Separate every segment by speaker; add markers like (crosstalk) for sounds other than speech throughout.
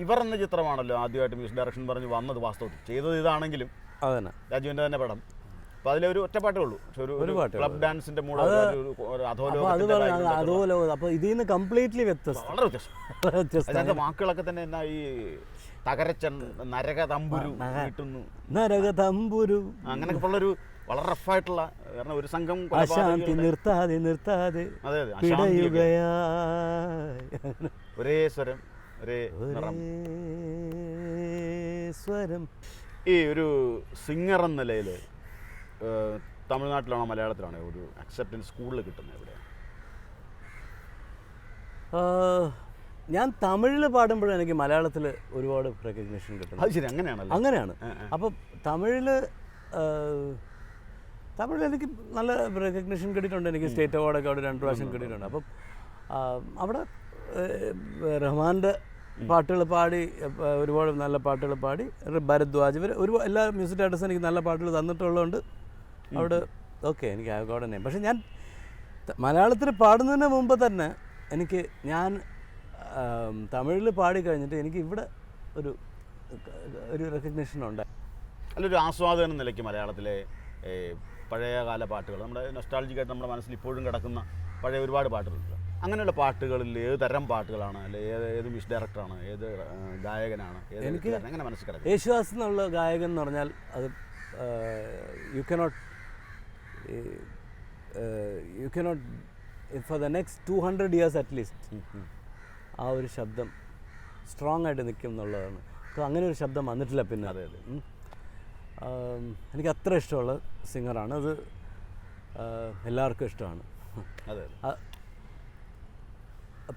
Speaker 1: ഇവർ എന്ന ചിത്രമാണല്ലോ ആദ്യമായിട്ട് മ്യൂസിക് ഡയറക്ഷൻ പറഞ്ഞ് വന്നത് വാസ്തവത്തിൽ. ചെയ്തത് ഇതാണെങ്കിലും
Speaker 2: അതന്നെ.
Speaker 1: രാജുവിന്റെ തന്നെ പടം. അപ്പോൾ അതിലൊരു ഒറ്റ പാട്ടേ ഉള്ളൂ. പക്ഷെ ഒരു
Speaker 2: ഒരു
Speaker 1: ക്ലബ് ഡാൻസിന്റെ മൂഡ്
Speaker 2: അതുപോലെ അപ്പോൾ ഇതിൽ നിന്ന് കംപ്ലീറ്റ്ലി വ്യത്യസ്തം.
Speaker 1: വളരെ വ്യത്യാസം
Speaker 2: വ്യത്യസ്തം. (laughs)
Speaker 1: അതിനകത്തെ വാക്കുകളൊക്കെ തന്നെ എന്നാ ഈ തകരച്ചൻ നരക തമ്പുരു കിട്ടുന്നു
Speaker 2: നരക തമ്പുരു
Speaker 1: അങ്ങനെയൊക്കെ ഉള്ളൊരു വളരെ റഫായിട്ടുള്ള കാരണം ഒരു സംഘം
Speaker 2: അശാന്തി നിർത്താതെ നിർത്താതെ
Speaker 1: അതെ അതെ. ഒരേ സ്വരം.
Speaker 2: സ്വരം.
Speaker 1: ഈ ഒരു സിംഗർ എന്ന നിലയിൽ തമിഴ്നാട്ടിലാണോ മലയാളത്തിലാണോ ഒരു അക്സെപ്റ്റൻസ് സ്കൂളിൽ കിട്ടുന്നത്
Speaker 2: എവിടെ ഞാൻ തമിഴിൽ പാടുമ്പോഴും എനിക്ക് മലയാളത്തിൽ ഒരുപാട് റെക്കഗ്നേഷൻ കിട്ടുന്നു.
Speaker 1: അത് ശരി അങ്ങനെയാണല്ലോ?
Speaker 2: അങ്ങനെയാണ്.
Speaker 1: ആ, ആ.
Speaker 2: അപ്പം തമിഴിൽ തമിഴിൽ എനിക്ക് നല്ല റെക്കഗ്നേഷൻ കിട്ടിയിട്ടുണ്ട്. എനിക്ക് സ്റ്റേറ്റ് അവാർഡൊക്കെ അവിടെ രണ്ട് പ്രാവശ്യം കിട്ടിയിട്ടുണ്ട്. അപ്പം അവിടെ റഹ്മാന്റെ പാട്ടുകൾ പാടി ഒരുപാട് നല്ല പാട്ടുകൾ പാടി. ഭരദ്വാജ് ഇവർ ഒരു എല്ലാ മ്യൂസിക് ഡയറക്ടേഴ്സും എനിക്ക് നല്ല പാട്ടുകൾ തന്നിട്ടുള്ളതുകൊണ്ട് അവിടെ ഓക്കെ എനിക്ക് ആകോടെ തന്നെ. പക്ഷേ ഞാൻ മലയാളത്തിൽ പാടുന്നതിന് മുമ്പ് തന്നെ എനിക്ക് ഞാൻ തമിഴിൽ പാടി കഴിഞ്ഞിട്ട് എനിക്ക് ഇവിടെ ഒരു ഒരു റെക്കഗ്നേഷൻ ഉണ്ട്.
Speaker 1: അല്ലൊരു ആസ്വാദകൻ നിലയ്ക്ക് മലയാളത്തിലെ പഴയകാല പാട്ടുകൾ നമ്മുടെ നൊസ്റ്റാളജിക്കായിട്ട് നമ്മുടെ മനസ്സിൽ ഇപ്പോഴും കിടക്കുന്ന പഴയ ഒരുപാട് പാട്ടുകളുണ്ട്. അങ്ങനെയുള്ള പാട്ടുകളിൽ ഏത് തരം പാട്ടുകളാണ്? അല്ലെ ഏത് ഏത് മ്യൂസിക് ഡയറക്ടറാണ്? ഏത് ഗായകനാണ്?
Speaker 2: എനിക്ക്
Speaker 1: അങ്ങനെ കിടക്കും
Speaker 2: യേശുദാസ് എന്നുള്ള ഗായകൻ എന്ന് പറഞ്ഞാൽ അത് you cannot you cannot for the next two hundred years at least ആ ഒരു ശബ്ദം സ്ട്രോങ് ആയിട്ട് നിൽക്കും എന്നുള്ളതാണ്. അപ്പോൾ അങ്ങനെ ഒരു ശബ്ദം വന്നിട്ടില്ല പിന്നെ.
Speaker 1: അതെ, അതെ.
Speaker 2: എനിക്ക് അത്ര ഇഷ്ടമുള്ള സിംഗറാണ്. അത് എല്ലാവർക്കും ഇഷ്ടമാണ്.
Speaker 1: അതെ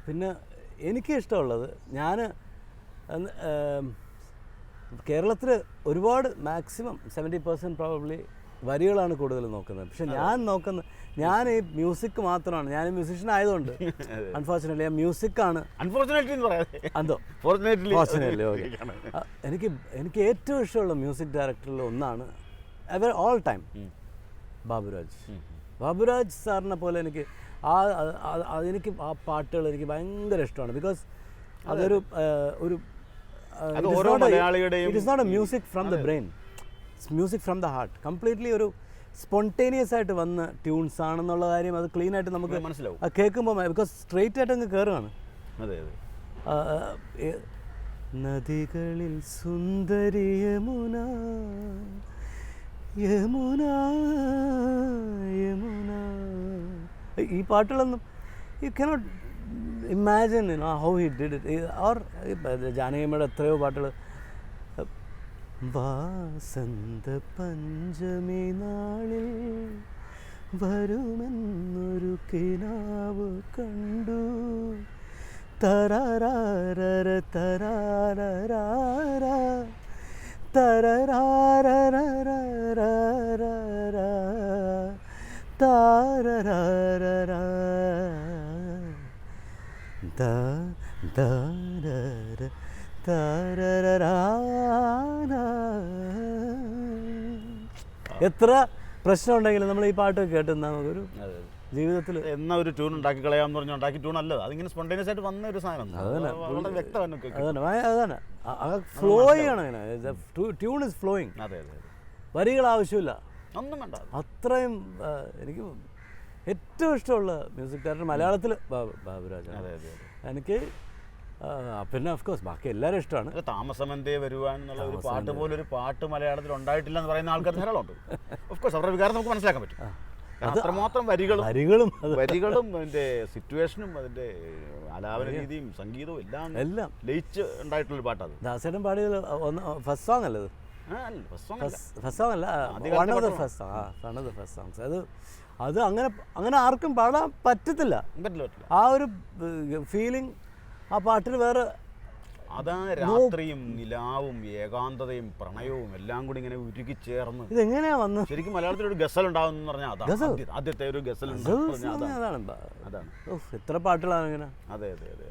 Speaker 2: പിന്നെ എനിക്ക് ഇഷ്ടമുള്ളത്. ഞാൻ കേരളത്തിൽ ഒരുപാട് മാക്സിമം സെവന്റി പെർസെന്റ് പ്രോബ്ലി വരികളാണ് കൂടുതൽ നോക്കുന്നത്. പക്ഷെ ഞാൻ നോക്കുന്ന ഞാൻ ഈ മ്യൂസിക് മാത്രമാണ്. ഞാൻ മ്യൂസിഷ്യൻ ആയതുകൊണ്ട് (laughs) അൺഫോർച്ചുനേറ്റ്ലി ആ മ്യൂസിക്കാണ്
Speaker 1: അൺഫോർച്ചുനേറ്റ്ലി
Speaker 2: എന്തോ?
Speaker 1: ഫോർച്ചുനേറ്റ്ലി
Speaker 2: ഫോർച്ചുനേറ്റ്ലി ഓക്കെ എനിക്ക് എനിക്ക് ഏറ്റവും ഇഷ്ടമുള്ള മ്യൂസിക് ഡയറക്ടറിൽ ഒന്നാണ് ever all time Baburaj. Baburaj സാറിനെ പോലെ എനിക്ക് ആ അതെനിക്ക് ആ- പാട്ടുകൾ എനിക്ക് ഭയങ്കര ഇഷ്ടമാണ്. ബിക്കോസ് അതൊരു ഒരു it is not a music from the brain music from the heart completely ഒരു സ്പോണ്ടേനിയസ് ആയിട്ട് വന്ന ട്യൂൺസ് ആണെന്നുള്ള കാര്യം അത് ക്ലീൻ ആയിട്ട് നമുക്ക്
Speaker 1: മനസ്സിലാവും.
Speaker 2: കേൾക്കുമ്പോൾ ബിക്കോസ് സ്ട്രെയിറ്റ് ആയിട്ട് അങ്ങ് കയറുകയാണ്
Speaker 1: അതെ അതെ.
Speaker 2: നദികളിൽ സുന്ദരി യമുന യമുന യമുന. ഈ പാട്ടുകളൊന്നും you cannot imagine how he did it or ജാനകിയമ്മയുടെ എത്രയോ പാട്ടുകൾ വാസന്ത പഞ്ചമി നാളിൽ വരുമെന്നൊരു കിനാവ് കണ്ടു. തരരാരര തരാരരാര തരരാരരരരരര എത്ര പ്രശ്നം ഉണ്ടെങ്കിലും നമ്മൾ ഈ പാട്ട് കേട്ട് നമുക്കൊരു ജീവിതത്തിൽ
Speaker 1: എന്നാ ഒരു ട്യൂൺ ഉണ്ടാക്കി കളയാന്ന് പറഞ്ഞാൽ ഉണ്ടാക്കി ട്യൂൺ അല്ല. അതിങ്ങനെ സ്പോണ്ടേനിയസ് ആയിട്ട് വന്ന ഒരു സാധനം. വളരെ വ്യക്തമാണ്.
Speaker 2: അതാണ് ഫ്ലോ ഫ്ലോയിങ് ആണ് അങ്ങനെ ട്യൂൺ ഇസ് ഫ്ലോയിങ്
Speaker 1: അതെ അതെ അതെ.
Speaker 2: വരികൾ ആവശ്യമില്ല
Speaker 1: ഒന്നും വേണ്ട.
Speaker 2: അത്രയും എനിക്ക് ഏറ്റവും ഇഷ്ടമുള്ള മ്യൂസിക് ഡയറക്ടർ മലയാളത്തിൽ ബാബുരാജാണ് എനിക്ക് പിന്നെ ഓഫ് കോഴ്സ് ബാക്കി എല്ലാവരും ഇഷ്ടമാണ്.
Speaker 1: താമസമെന്തേ വരുവാൻ എന്നുള്ള ഒരു പാട്ട് പോലെ ഒരു പാട്ട് മലയാളത്തിൽ ഉണ്ടായിട്ടില്ല എന്ന് പറയുന്ന ആൾക്കാർ ധാരാളമുണ്ട്. ഓഫ് കോഴ്സ് അവരുടെ വികാരം നമുക്ക് മനസ്സിലാക്കാൻ പറ്റും. അത്രമാത്രം വരികളും
Speaker 2: വരികളും
Speaker 1: വരികളും അതിന്റെ സിറ്റുവേഷനും അതിന്റെ ആലാപന രീതിയും സംഗീതവും എല്ലാം
Speaker 2: എല്ലാം.
Speaker 1: ലയിച്ച് ഉണ്ടായിട്ടുള്ളൊരു പാട്ടാണ്
Speaker 2: ദാസേടൻ പാടിയത് ഒന്ന് ഫസ്റ്റ് സോങ്
Speaker 1: അല്ല.
Speaker 2: ഫസ്റ്റ് സോങ് അല്ല.
Speaker 1: ആദ്യകാലത്തെ
Speaker 2: one of the first song ആ one of the first songs അത് അത് അങ്ങനെ അങ്ങനെ ആർക്കും പാടാൻ പറ്റത്തില്ല. ആ ഒരു ഫീലിംഗ് ആ പാട്ടിൽ വേറെ
Speaker 1: അതാ രാത്രിയും നിലാവും ഏകാന്തതയും പ്രണയവും എല്ലാം കൂടി ഇങ്ങനെ ഉരുകി ചേർന്ന്.
Speaker 2: ഇതെങ്ങനെയാ വന്നത്
Speaker 1: ശരിക്കും മലയാളത്തിൽ ഒരു ഗസൽ ഉണ്ടാവും എന്ന് പറഞ്ഞാൽ അതാണ് ആദ്യത്തെ ഒരു ഗസൽ അതാണ്.
Speaker 2: എത്ര പാട്ടുകളാണ് ഇങ്ങനെ?
Speaker 1: അതെ അതെ അതെ.